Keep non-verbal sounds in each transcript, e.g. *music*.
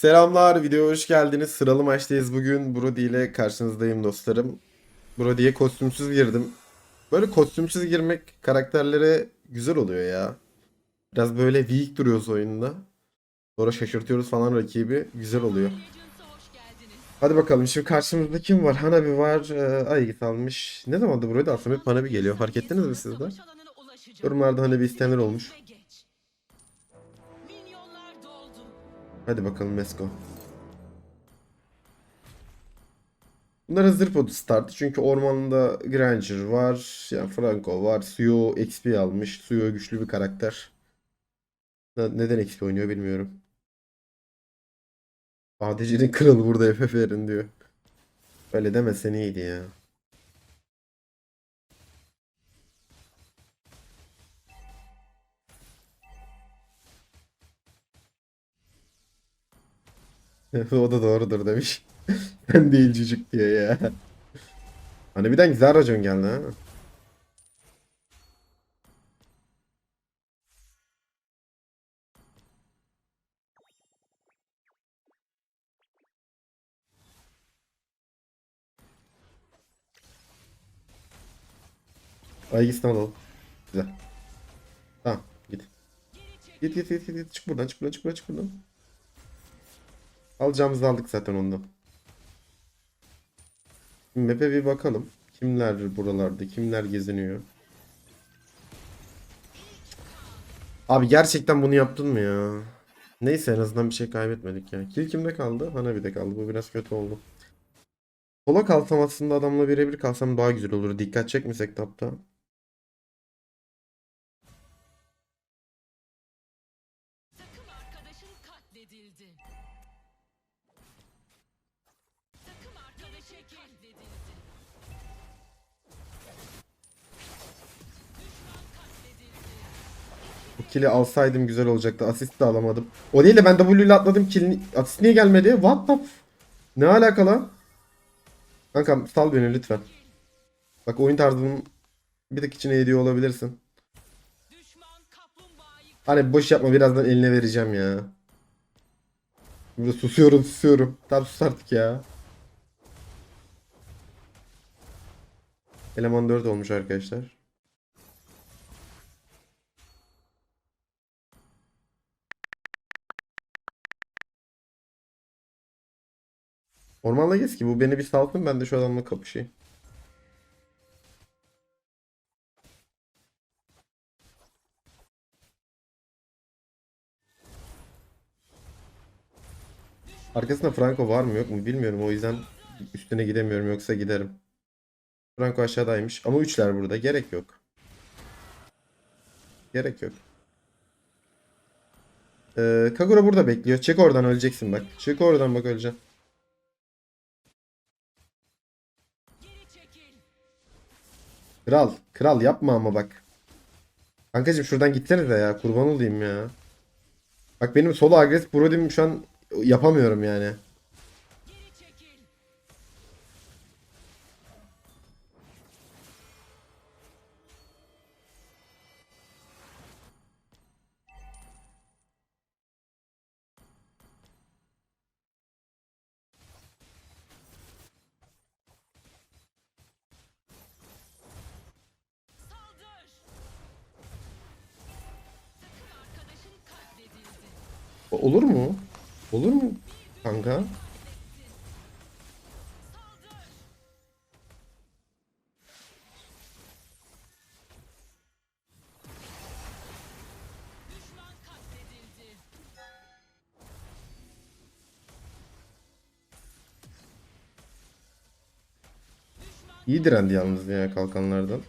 Selamlar, videoya hoş geldiniz. Sıralı maçtayız bugün. Brody ile karşınızdayım dostlarım. Brody'ye kostümsüz girdim. Böyle kostümsüz girmek karakterlere güzel oluyor ya. Biraz böyle weak duruyoruz oyunda. Sonra şaşırtıyoruz falan rakibi. Güzel oluyor. Hadi bakalım şimdi karşımızda kim var? Hanabi var. Ee, Aegis almış. Ne zamandır Brody aslında hep Hanabi geliyor. Fark ettiniz mi siz de? Yorumlarda Hanabi isteyenler olmuş. Hadi bakalım let's go. Bunlar hazır potu startı çünkü ormanda Granger var, yani Franco var, Suyo XP almış. Suyo güçlü bir karakter. Ne- Neden XP oynuyor bilmiyorum. ADC'nin kralı burada FF verin diyor. Öyle demesen iyiydi ya. *laughs* O da doğrudur demiş. *laughs* Ben değil cücük diye ya. Hani birden güzel racon geldi ha. Aygisini alalım. Güzel. Tamam. Git git git git git. Çık buradan çık buradan çık buradan çık buradan. Alacağımızı aldık zaten ondan. Şimdi Map'e bir bakalım. Kimler buralarda? Kimler geziniyor? Abi gerçekten bunu yaptın mı ya? Neyse en azından bir şey kaybetmedik ya. Kill kimde kaldı? Hanabi'de kaldı. Bu biraz kötü oldu. Sola kalsam aslında adamla birebir kalsam daha güzel olur. Dikkat çekmesek tapta. Bu kill'i alsaydım güzel olacaktı. Asist de alamadım. O değil de ben W ile atladım. Kill'in asist niye gelmedi? What the Ne alaka lan? Kankam sal beni lütfen. Bak oyun tarzının bir tık içine ediyor olabilirsin. Hani boş yapma birazdan eline vereceğim ya. Burada susuyorum susuyorum. Tamam sus artık ya. Eleman 4 olmuş arkadaşlar. Ormanda gez ki bu beni bir salsın ben de şu adamla kapışayım. Arkasında Franco var mı yok mu bilmiyorum o yüzden üstüne gidemiyorum yoksa giderim. Franco aşağıdaymış ama üçler burada gerek yok. Gerek yok. Ee, Kagura burada bekliyor. Çek oradan öleceksin bak. Çık oradan bak öleceksin. Kral. Kral yapma ama bak. Kankacım şuradan gitsenize ya. Kurban olayım ya. Bak benim solo agresif Brody'm şu an yapamıyorum yani. Olur mu? Olur mu kanka? İyi direndi yalnız ya kalkanlardan.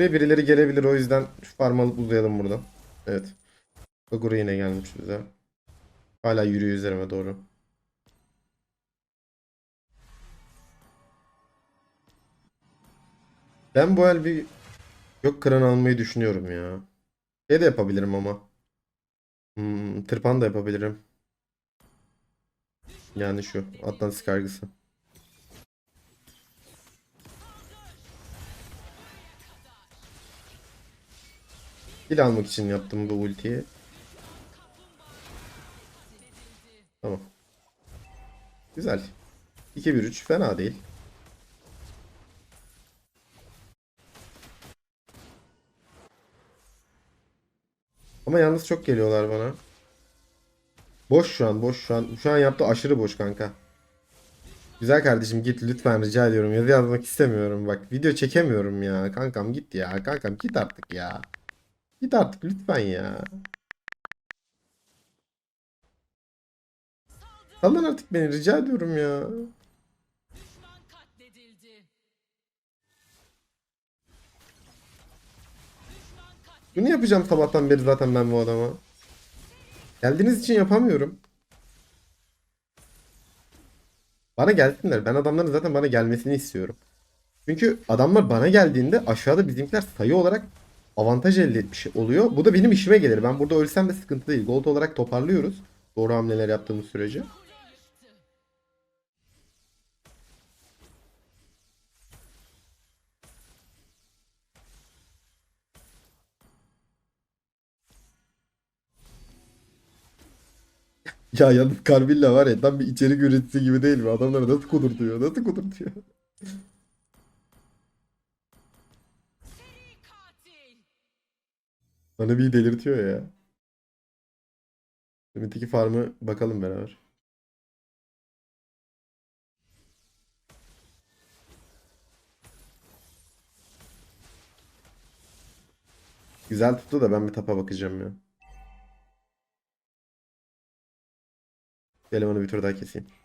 Buraya birileri gelebilir o yüzden şu farm alıp uzayalım buradan. Evet. Kagura yine gelmiş bize. Hala yürüyor üzerime doğru. Ben bu el bir yok kıran almayı düşünüyorum ya. Şey de yapabilirim ama. Hmm, tırpan da yapabilirim. Yani şu Atlantis kargısı. Kill almak için yaptım bu ultiyi. Tamam. Güzel. 2-1-3 fena değil. Ama yalnız çok geliyorlar bana. Boş şu an, boş şu an. Şu an yaptığı aşırı boş kanka. Güzel kardeşim git lütfen rica ediyorum. Yazı yazmak istemiyorum bak. Video çekemiyorum ya. Kankam git ya. Kankam git artık ya. Git artık lütfen ya. Sallan artık beni rica ediyorum ya. Bunu yapacağım sabahtan beri zaten ben bu adama. Geldiğiniz için yapamıyorum. Bana gelsinler. Ben adamların zaten bana gelmesini istiyorum. Çünkü adamlar bana geldiğinde aşağıda bizimkiler sayı olarak avantaj elde etmiş oluyor. Bu da benim işime gelir. Ben burada ölsem de sıkıntı değil. Gold olarak toparlıyoruz. Doğru hamleler yaptığımız sürece. Ya yalnız Carvilla var ya tam bir içerik üreticisi gibi değil mi? Adamları nasıl kudurtuyor? Nasıl kudurtuyor? Bana bir delirtiyor ya. Ümit'teki farmı bakalım beraber. Güzel tuttu da ben bir tapa bakacağım ya. Onu bir tur daha keseyim.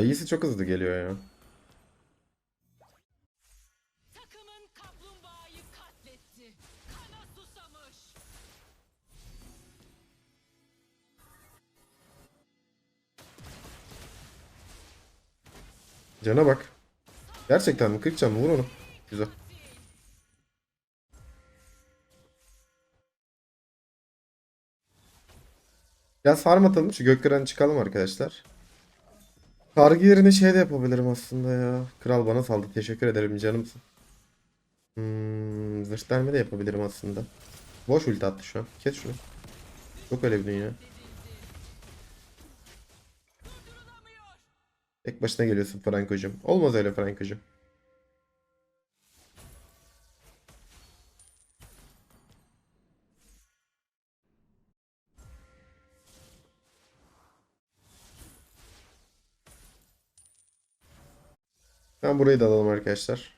Ayısı çok hızlı geliyor ya. Takımın kaplumbağayı katletti. Kana susamış. Cana bak. Gerçekten mi? 40 can? Vur onu. Güzel. Biraz farm atalım. Şu Gökkıran çıkalım arkadaşlar. Kargı yerine şey de yapabilirim aslında ya. Kral bana saldı. Teşekkür ederim canımsın. Hmm, zırh delme de yapabilirim aslında. Boş ulti attı şu an. Kes şunu. Yok öyle bir dünya. Tek başına geliyorsun Franco'cum. Olmaz öyle Franco'cum. Ben burayı da alalım arkadaşlar.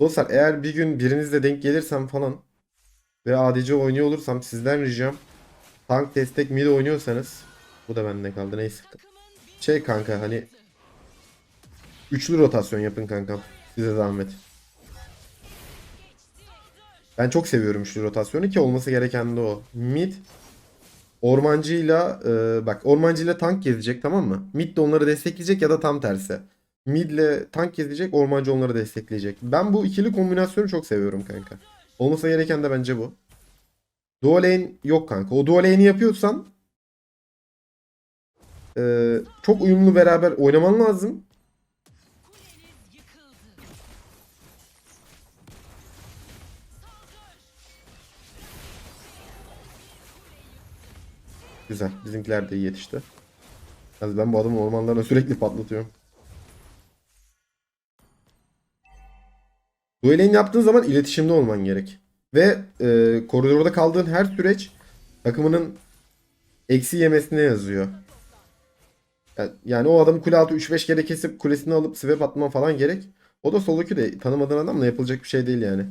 Dostlar eğer bir gün birinizle denk gelirsem falan ve ADC oynuyor olursam sizden ricam tank destek mid oynuyorsanız bu da bende kaldı neyse. Şey kanka hani üçlü rotasyon yapın kankam. Size zahmet. Ben çok seviyorum üçlü rotasyonu ki olması gereken de o. Mid ormancıyla e, bak ormancıyla tank gezecek tamam mı? Mid de onları destekleyecek ya da tam tersi. Mid ile tank gezecek ormancı onları destekleyecek. Ben bu ikili kombinasyonu çok seviyorum kanka. Olması gereken de bence bu. Dual lane yok kanka. O dual lane'i yapıyorsan e, çok uyumlu beraber oynaman lazım. Güzel. Bizimkiler de iyi yetişti. Yalnız ben bu adamı ormanlarına sürekli patlatıyorum. Duelin yaptığın zaman iletişimde olman gerek. Ve e, koridorda kaldığın her süreç takımının eksi yemesine yazıyor. Ya- Yani o adamı kule altı 3-5 kere kesip kulesini alıp swap atman falan gerek. O da solo de tanımadığın adamla yapılacak bir şey değil yani.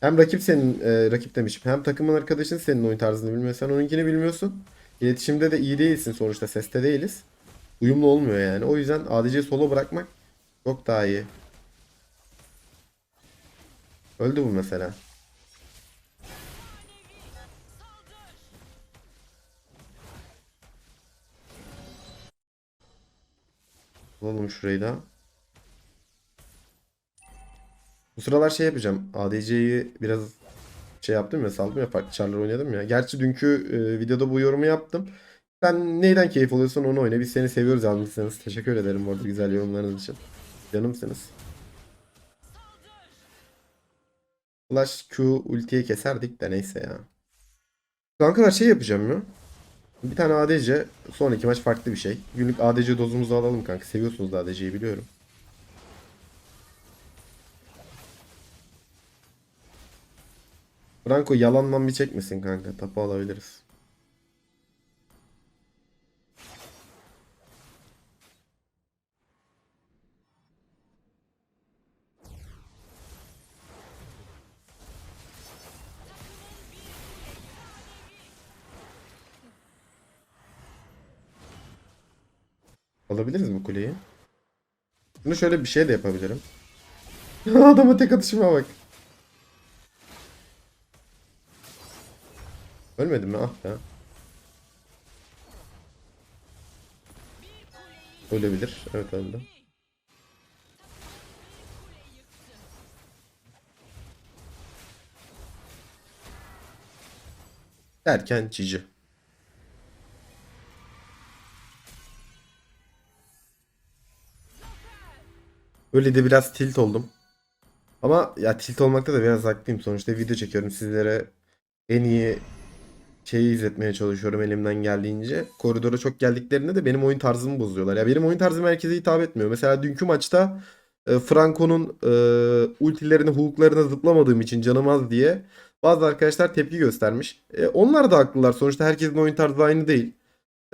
Hem rakip senin e, rakip demişim. Hem takımın arkadaşın senin oyun tarzını bilmiyor. Sen onunkini bilmiyorsun. İletişimde de iyi değilsin sonuçta. Seste değiliz. Uyumlu olmuyor yani. O yüzden ADC'yi solo bırakmak çok daha iyi. Öldü bu mesela. Alalım şurayı da. Bu sıralar şey yapacağım. ADC'yi biraz şey yaptım ya saldım ya farklı çarlar oynadım ya. Gerçi dünkü e, videoda bu yorumu yaptım. Sen neyden keyif alıyorsan onu oyna. Biz seni seviyoruz almışsınız. Teşekkür ederim bu arada güzel yorumlarınız için. Canımsınız. Flash Q ultiye keserdik de neyse ya. Kankalar şey yapacağım ya. Bir tane ADC sonraki maç farklı bir şey. Günlük ADC dozumuzu alalım kanka. Seviyorsunuz ADC'yi biliyorum. Franco yalandan bir çekmesin kanka. Tapu alabiliriz. Alabiliriz bu kuleyi. Bunu şöyle bir şey de yapabilirim. *laughs* Adama tek atışıma bak. Ölmedim mi? Ah be. Ölebilir. Evet öldü. Derken cici. Öyle de biraz tilt oldum. Ama ya tilt olmakta da biraz haklıyım. Sonuçta video çekiyorum sizlere. En iyi şeyi izletmeye çalışıyorum elimden geldiğince. Koridora çok geldiklerinde de benim oyun tarzımı bozuyorlar. Ya benim oyun tarzım herkese hitap etmiyor. Mesela dünkü maçta e, Franco'nun e, ultilerini, hooklarına zıplamadığım için canım az diye bazı arkadaşlar tepki göstermiş. E, onlar da haklılar. Sonuçta herkesin oyun tarzı aynı değil.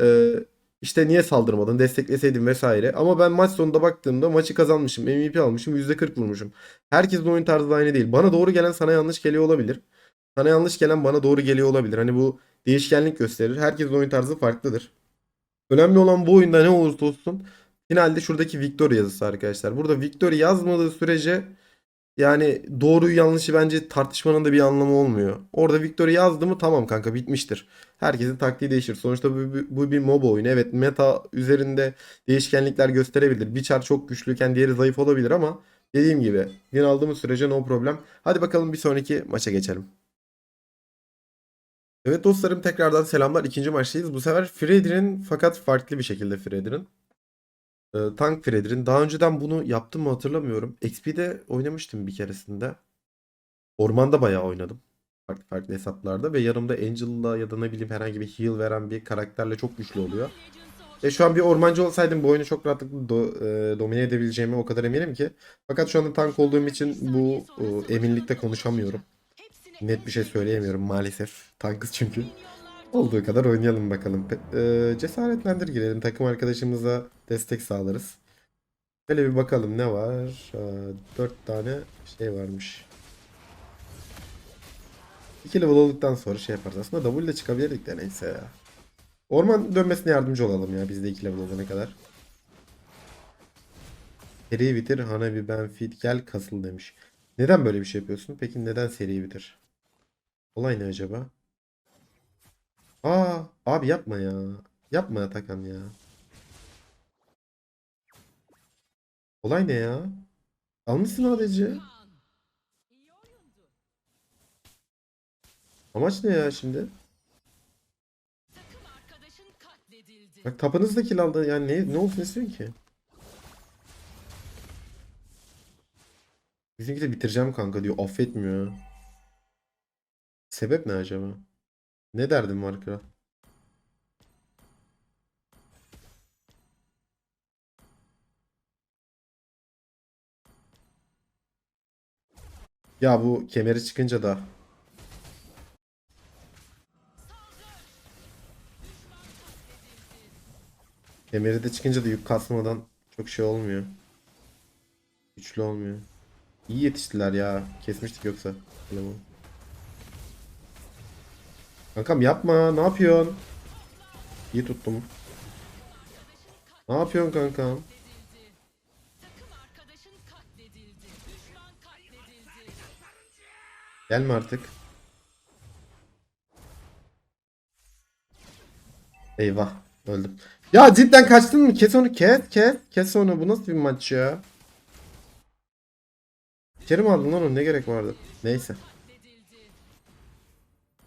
E, işte niye saldırmadın, destekleseydin vesaire. Ama ben maç sonunda baktığımda maçı kazanmışım, MVP almışım, %40 vurmuşum. Herkesin oyun tarzı aynı değil. Bana doğru gelen sana yanlış geliyor olabilir. Sana yanlış gelen bana doğru geliyor olabilir. Hani bu değişkenlik gösterir. Herkesin oyun tarzı farklıdır. Önemli olan bu oyunda ne olursa olsun finalde şuradaki Victory yazısı arkadaşlar. Burada Victory yazmadığı sürece yani doğruyu yanlışı bence tartışmanın da bir anlamı olmuyor. Orada Victory yazdı mı tamam kanka bitmiştir. Herkesin taktiği değişir. Sonuçta bu, bu, bu bir MOBA oyunu. Evet meta üzerinde değişkenlikler gösterebilir. Bir çar çok güçlüyken diğeri zayıf olabilir ama dediğim gibi win aldığımız sürece no problem. Hadi bakalım bir sonraki maça geçelim. Evet dostlarım tekrardan selamlar. İkinci maçtayız. Bu sefer Fredrin fakat farklı bir şekilde Fredrin. Ee, Tank Fredrin. Daha önceden bunu yaptım mı hatırlamıyorum. XP'de oynamıştım bir keresinde. Ormanda bayağı oynadım. Farklı farklı hesaplarda ve yanımda Angel'la ya da ne bileyim herhangi bir heal veren bir karakterle çok güçlü oluyor. Ve şu an bir ormancı olsaydım bu oyunu çok rahatlıkla do- e, domine edebileceğime o kadar eminim ki. Fakat şu anda tank olduğum için bu e, eminlikte konuşamıyorum. Net bir şey söyleyemiyorum maalesef. Tankız çünkü. Olduğu kadar oynayalım bakalım. E, cesaretlendir girelim. Takım arkadaşımıza destek sağlarız. Şöyle bir bakalım ne var. Aa, 4 tane şey varmış. 2 level olduktan sonra şey yaparız. Aslında W ile çıkabilirdik de neyse ya. Orman dönmesine yardımcı olalım ya biz de 2 level olana kadar. Seriyi bitir. Hanabi ben fit gel kasıl demiş. Neden böyle bir şey yapıyorsun? Peki neden seriyi bitir? Olay ne acaba? Aa, abi yapma ya. Yapma Atakan ya. Olay ne ya? Almışsın ADC. Amaç ne ya şimdi? Bak tapanız da kill aldı. Yani ne, ne olsun istiyorsun ki? Bizimki de bitireceğim kanka diyor. Affetmiyor. Sebep ne acaba? Ne derdin var? Ya bu kemeri çıkınca da kemeri de çıkınca da yük kasmadan çok şey olmuyor. Güçlü olmuyor. İyi yetiştiler ya. Kesmiştik yoksa. Elemanı. Kankam yapma. Ne yapıyorsun? İyi tuttum. Ne yapıyorsun kankam? Gelme artık. Eyvah. Öldüm. Ya cidden kaçtın mı? Kes onu kes kes. Kes onu. Bu nasıl bir maç ya? İçeri mi aldın onu ne gerek vardı? Neyse.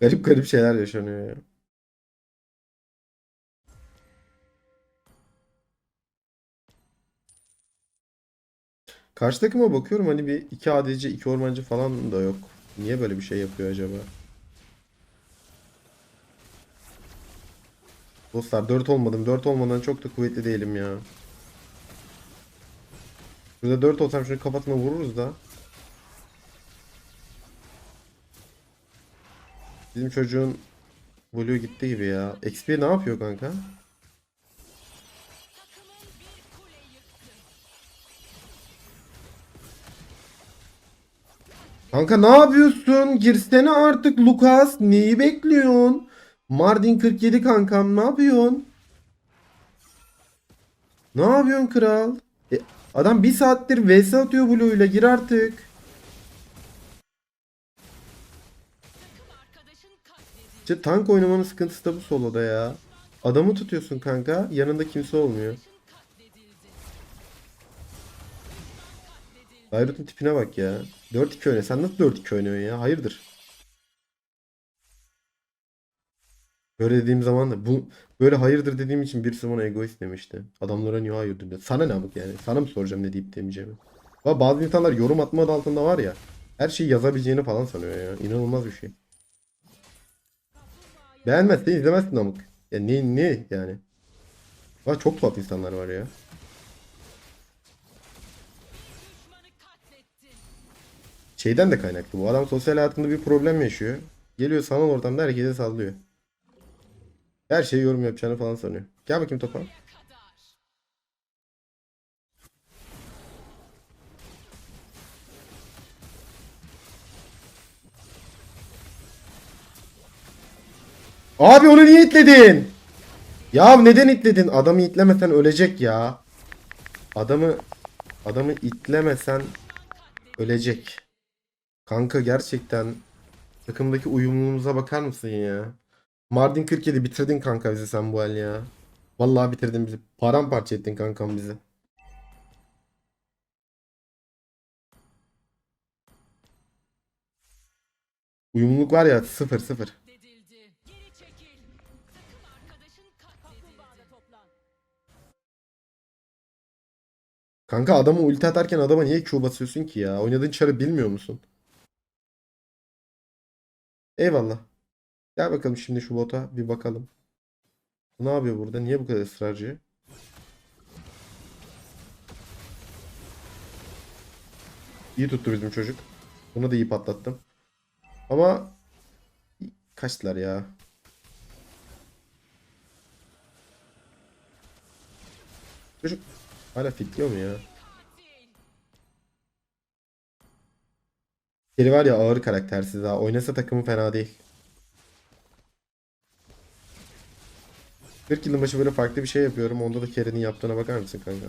Garip garip şeyler yaşanıyor ya. Karşı takıma bakıyorum hani bir iki ADC, iki ormancı falan da yok. Niye böyle bir şey yapıyor acaba? Dostlar 4 olmadım. 4 olmadan çok da kuvvetli değilim ya. Burada 4 olsam şunu kafasına vururuz da. Bizim çocuğun Blue gitti gibi ya. XP ne yapıyor kanka? Kanka ne yapıyorsun? Girsene artık Lucas. Neyi bekliyorsun? Mardin 47 kankam ne yapıyorsun? Ne yapıyorsun kral? E, adam bir saattir vs atıyor Blue ile gir artık. İşte tank oynamanın sıkıntısı da bu soloda ya. Adamı tutuyorsun kanka yanında kimse olmuyor. Dairut'un tipine bak ya. 4-2 oynuyor. Sen nasıl 4-2 oynuyorsun ya? Hayırdır? Böyle dediğim zaman da bu böyle hayırdır dediğim için birisi bana egoist demişti. Adamlara niye hayırdır diyor. Sana ne bak yani? Sana mı soracağım ne deyip demeyeceğimi? Bazı insanlar yorum atma adı altında var ya. Her şeyi yazabileceğini falan sanıyor ya. İnanılmaz bir şey. Beğenmezsen izlemezsin amık. Ya ne ne yani? Var çok tuhaf insanlar var ya. Şeyden de kaynaklı bu. Adam sosyal hayatında bir problem yaşıyor. Geliyor sanal ortamda herkese sallıyor. Her şeyi yorum yapacağını falan sanıyor. Gel bakayım topa. Abi onu niye itledin? Ya neden itledin? Adamı itlemesen ölecek ya. Adamı adamı itlemesen ölecek. Kanka gerçekten takımdaki uyumluluğumuza bakar mısın ya? Mardin 47 bitirdin kanka bizi sen bu el ya. Vallahi bitirdin bizi. Paramparça ettin kankam bizi. Uyumluluk var ya sıfır sıfır. Kanka adamı ulti atarken adama niye Q basıyorsun ki ya? Oynadığın çarı bilmiyor musun? Eyvallah. Gel bakalım şimdi şu bota bir bakalım. Ne yapıyor burada? Niye bu kadar ısrarcı? İyi tuttu bizim çocuk. Bunu da iyi patlattım. Ama kaçtılar ya. Çocuk hala fitliyor mu ya? Keri var ya ağır karaktersiz ha. Oynasa takımı fena değil. 40 yılın başı böyle farklı bir şey yapıyorum. Onda da Kerry'nin yaptığına bakar mısın kanka?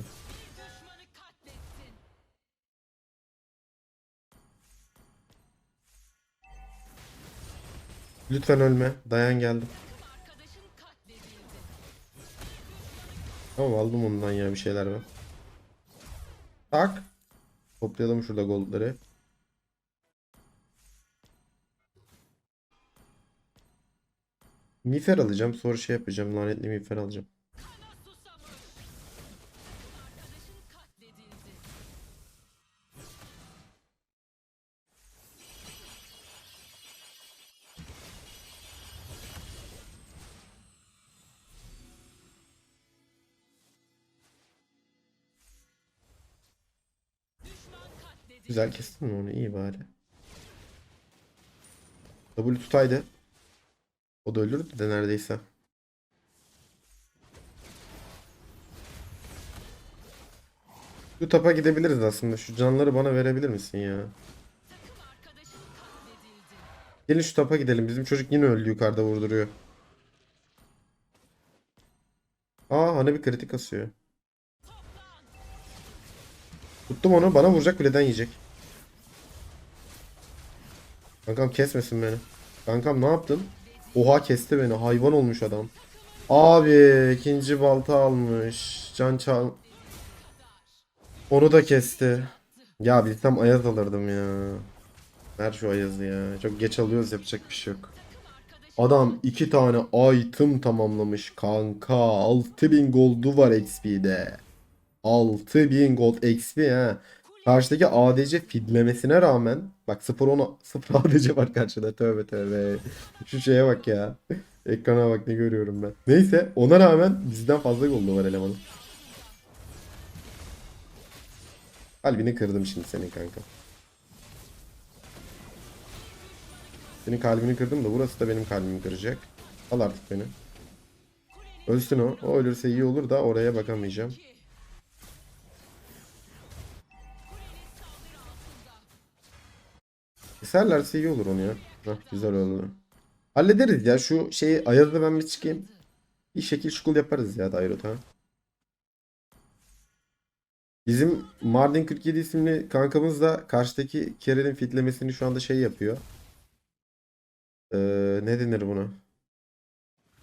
Lütfen ölme. Dayan geldim. Tamam aldım ondan ya bir şeyler ben. Tak. Toplayalım şurada goldları. Miğfer alacağım. Sonra şey yapacağım. Lanetli miğfer alacağım. Güzel kestin mi onu? İyi bari. W tutaydı. O da ölürdü de neredeyse. Şu tapa gidebiliriz aslında. Şu canları bana verebilir misin ya? Gelin şu tapa gidelim. Bizim çocuk yine öldü yukarıda vurduruyor. Aa hani bir kritik asıyor. Tuttum onu. Bana vuracak bileden yiyecek. Kankam kesmesin beni. Kankam ne yaptın? Oha kesti beni. Hayvan olmuş adam. Abi ikinci balta almış. Can çal. Onu da kesti. Ya bilsem Ayaz alırdım ya. Ver şu Ayaz'ı ya. Çok geç alıyoruz yapacak bir şey yok. Adam iki tane item tamamlamış kanka. 6000 goldu var XP'de. 6000 gold XP ha. Karşıdaki ADC fidlemesine rağmen bak 0 10 0 ADC var karşıda tövbe tövbe. Şu şeye bak ya. Ekrana bak ne görüyorum ben. Neyse ona rağmen bizden fazla goldu var elemanın. Kalbini kırdım şimdi senin kanka. Senin kalbini kırdım da burası da benim kalbimi kıracak. Al artık beni. Ölsün o. O ölürse iyi olur da oraya bakamayacağım. Keserlerse iyi olur onu ya. Hah, güzel oldu. Hallederiz ya şu şeyi Ayaz'da ben bir çıkayım. Bir şekil şukul yaparız ya Dairot ha. Bizim Mardin 47 isimli kankamız da karşıdaki Kerem'in fitlemesini şu anda şey yapıyor. Ee, ne denir buna?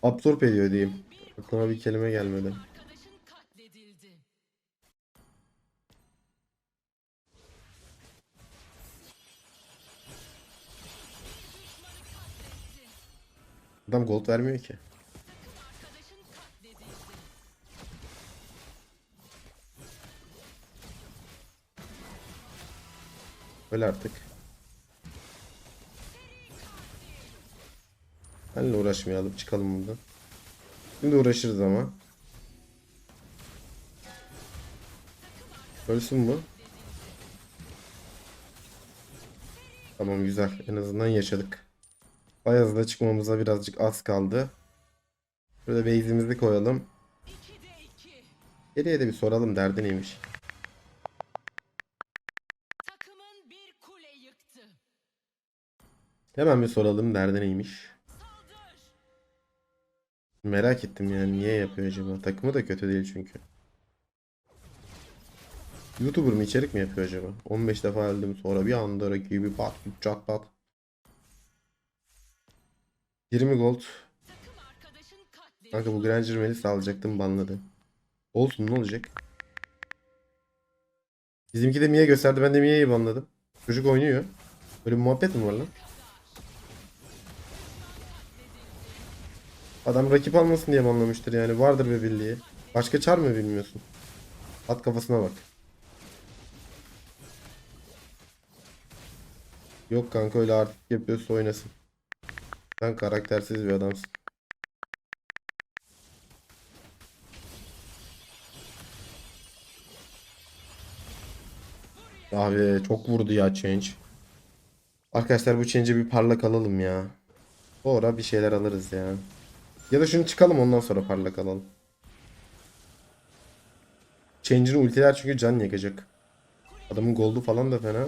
Absorb ediyor diyeyim. Aklıma bir kelime gelmedi. Adam gold vermiyor ki. Öyle artık. Benle uğraşmayalım. Çıkalım buradan. Şimdi uğraşırız ama. Ölsün mü? Tamam güzel. En azından yaşadık. Bayaz'da çıkmamıza birazcık az kaldı. Şurada base'imizi koyalım. 2'de 2. Geriye de bir soralım derdi neymiş. Hemen bir soralım derdi neymiş. Merak ettim yani niye yapıyor acaba? Takımı da kötü değil çünkü. YouTuber mı içerik mi yapıyor acaba? 15 defa öldüm sonra bir anda rakibi pat çat pat. 20 gold. Kanka bu Granger Melis alacaktım banladı. Olsun ne olacak? Bizimki de Mia gösterdi ben de Mia'yı banladım. Çocuk oynuyor. Böyle bir muhabbet mi var lan? Adam rakip almasın diye banlamıştır yani. Vardır bir bildiği. Başka çar mı bilmiyorsun? At kafasına bak. Yok kanka öyle artık yapıyorsa oynasın. Sen karaktersiz bir adamsın. Abi çok vurdu ya change. Arkadaşlar bu change'e bir parlak alalım ya. Sonra bir şeyler alırız ya. Ya da şunu çıkalım ondan sonra parlak alalım. Change'in ultiler çünkü can yakacak. Adamın goldu falan da fena.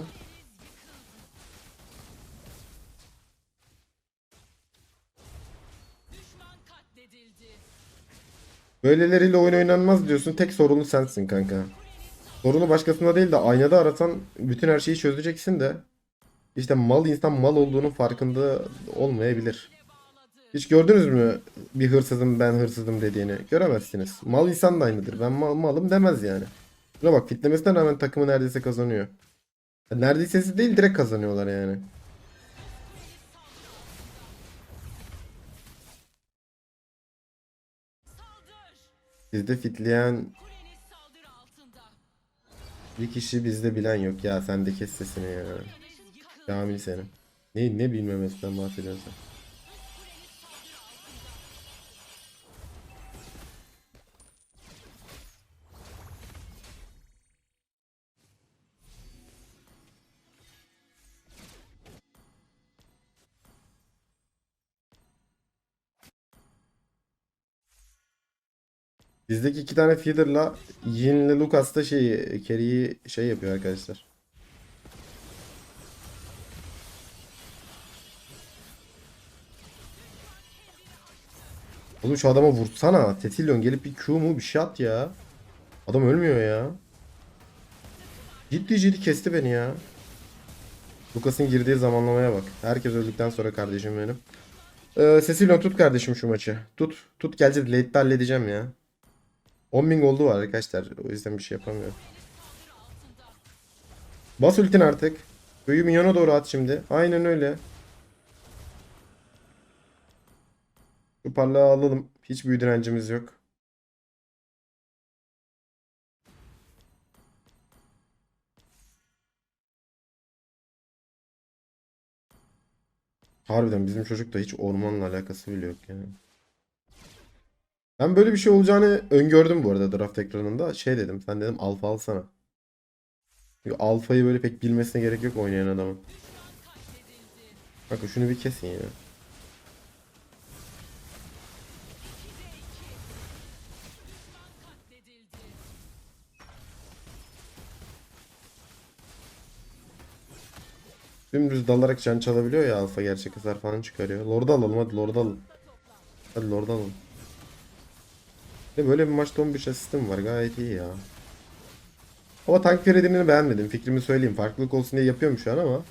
Böyleleriyle oyun oynanmaz diyorsun. Tek sorunu sensin kanka. Sorunu başkasında değil de aynada arasan bütün her şeyi çözeceksin de. İşte mal insan mal olduğunun farkında olmayabilir. Hiç gördünüz mü bir hırsızım ben hırsızım dediğini? Göremezsiniz. Mal insan da aynıdır. Ben mal, malım demez yani. Buna bak fitlemesine rağmen takımı neredeyse kazanıyor. Neredeyse değil direkt kazanıyorlar yani. Bizde fitleyen bir kişi bizde bilen yok ya sen de kes sesini ya. Kamil senin. Ne ne bilmemesinden bahsediyorsun? Bizdeki iki tane feeder'la Yin'le Lucas da şey carry'i şey yapıyor arkadaşlar. Oğlum şu adama vursana. Tetilyon gelip bir Q mu bir şey at ya. Adam ölmüyor ya. Ciddi ciddi kesti beni ya. Lucas'ın girdiği zamanlamaya bak. Herkes öldükten sonra kardeşim benim. Ee, Cecilio tut kardeşim şu maçı. Tut. Tut gelecek. Late'de halledeceğim ya. 10.000 goldu var arkadaşlar. O yüzden bir şey yapamıyorum. Bas ultin artık. Köyü minyona doğru at şimdi. Aynen öyle. Şu parlağı alalım. Hiç büyü direncimiz yok. Harbiden bizim çocuk da hiç ormanla alakası bile yok yani. Ben böyle bir şey olacağını öngördüm bu arada draft ekranında. Şey dedim sen dedim alfa alsana. Çünkü alfayı böyle pek bilmesine gerek yok oynayan adamın. Bakın şunu bir kesin ya. Dümdüz dalarak can çalabiliyor ya alfa gerçek hasar falan çıkarıyor. Lord'u alalım hadi Lord'u alalım. Hadi Lord'u alalım. Ve böyle bir maçta 11 asistim var gayet iyi ya. Ama tank Freddy'ni beğenmedim. Fikrimi söyleyeyim. Farklılık olsun diye yapıyorum şu an ama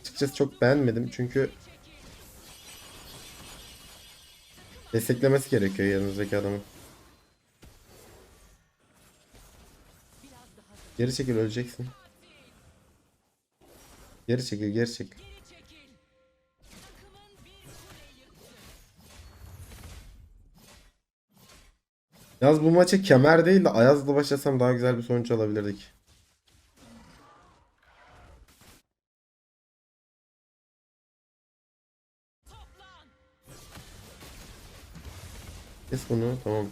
açıkçası çok beğenmedim çünkü desteklemesi gerekiyor yanınızdaki adamın. Geri çekil öleceksin. Geri çekil. Geri çekil. Yalnız bu maça kemer değil de Ayaz'la başlasam daha güzel bir sonuç alabilirdik. Kes bunu tamam.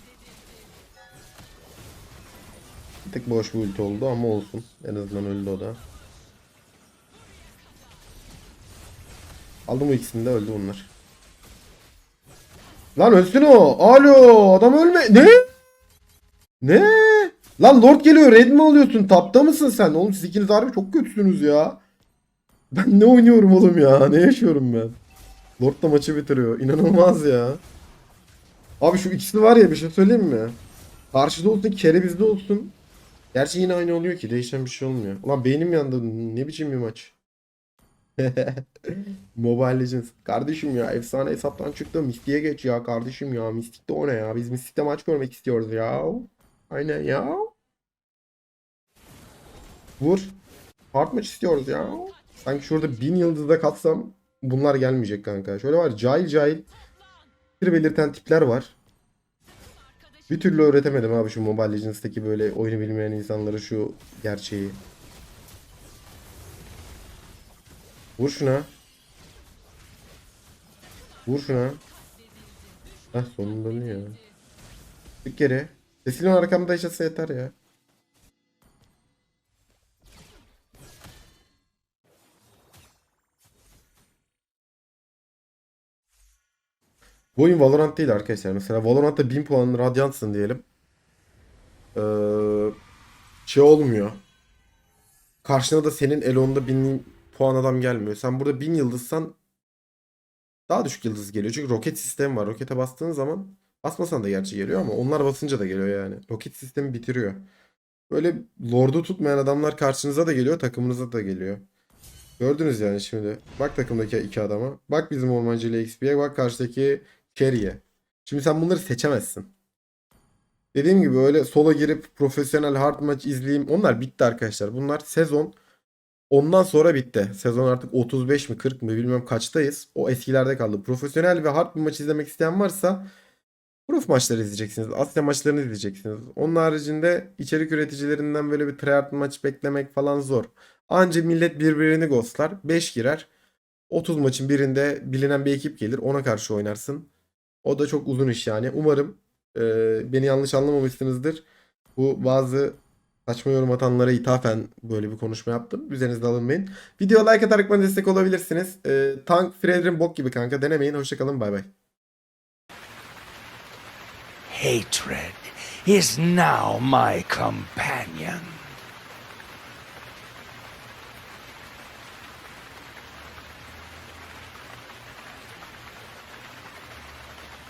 Bir tık boş bir ulti oldu ama olsun. En azından öldü o da. Aldım bu ikisini de öldü bunlar. Lan ölsün o. Alo adam ölme. Ne? Ne? Lan Lord geliyor. Red mi alıyorsun? Tapta mısın sen? Oğlum siz ikiniz harbi çok kötüsünüz ya. Ben ne oynuyorum oğlum ya? Ne yaşıyorum ben? Lord da maçı bitiriyor. İnanılmaz ya. Abi şu ikisi var ya bir şey söyleyeyim mi? Karşıda olsun kerevizde olsun. Gerçi yine aynı oluyor ki değişen bir şey olmuyor. Ulan beynim yandı ne biçim bir maç. *laughs* Mobile Legends. Kardeşim ya efsane hesaptan çıktı. Mystic'e geç ya kardeşim ya. Mystic'te o ne ya? Biz Mystic'te maç görmek istiyoruz ya. Aynen ya. Vur. Hard maç istiyoruz ya. Sanki şurada bin yıldızda katsam bunlar gelmeyecek kanka. Şöyle var cahil cahil bir belirten tipler var. Bir türlü öğretemedim abi şu Mobile Legends'taki böyle oyunu bilmeyen insanlara şu gerçeği. Vur şuna. Vur şuna. Heh sonunda ne ya? Bir kere. Cecil'in arkamda yaşasa yeter ya. Bu oyun Valorant değil arkadaşlar. Mesela Valorant'ta 1000 puan Radiant'sın diyelim. Ee, şey olmuyor. Karşına da senin Elon'da 1000 puan adam gelmiyor. Sen burada 1000 yıldızsan daha düşük yıldız geliyor. Çünkü roket sistemi var. Rokete bastığın zaman basmasan da gerçi geliyor ama onlar basınca da geliyor yani. Roket sistemi bitiriyor. Böyle Lord'u tutmayan adamlar karşınıza da geliyor, takımınıza da geliyor. Gördünüz yani şimdi. Bak takımdaki iki adama. Bak bizim ormancı ile XP'ye. Bak karşıdaki Carry'e. Şimdi sen bunları seçemezsin. Dediğim gibi öyle sola girip profesyonel hard maç izleyeyim. Onlar bitti arkadaşlar. Bunlar sezon ondan sonra bitti. Sezon artık 35 mi 40 mı bilmem kaçtayız. O eskilerde kaldı. Profesyonel ve hard bir maç izlemek isteyen varsa Prof maçları izleyeceksiniz. Asya maçlarını izleyeceksiniz. Onun haricinde içerik üreticilerinden böyle bir tryhard maç beklemek falan zor. Anca millet birbirini ghostlar. 5 girer. 30 maçın birinde bilinen bir ekip gelir. Ona karşı oynarsın. O da çok uzun iş yani. Umarım e, beni yanlış anlamamışsınızdır. Bu bazı saçma yorum atanlara ithafen böyle bir konuşma yaptım. Üzerinizde alınmayın. Video like atarak bana destek olabilirsiniz. E, Tank Fredrin bok gibi kanka. Denemeyin. Hoşçakalın. Bay bay. Hatred is now my companion.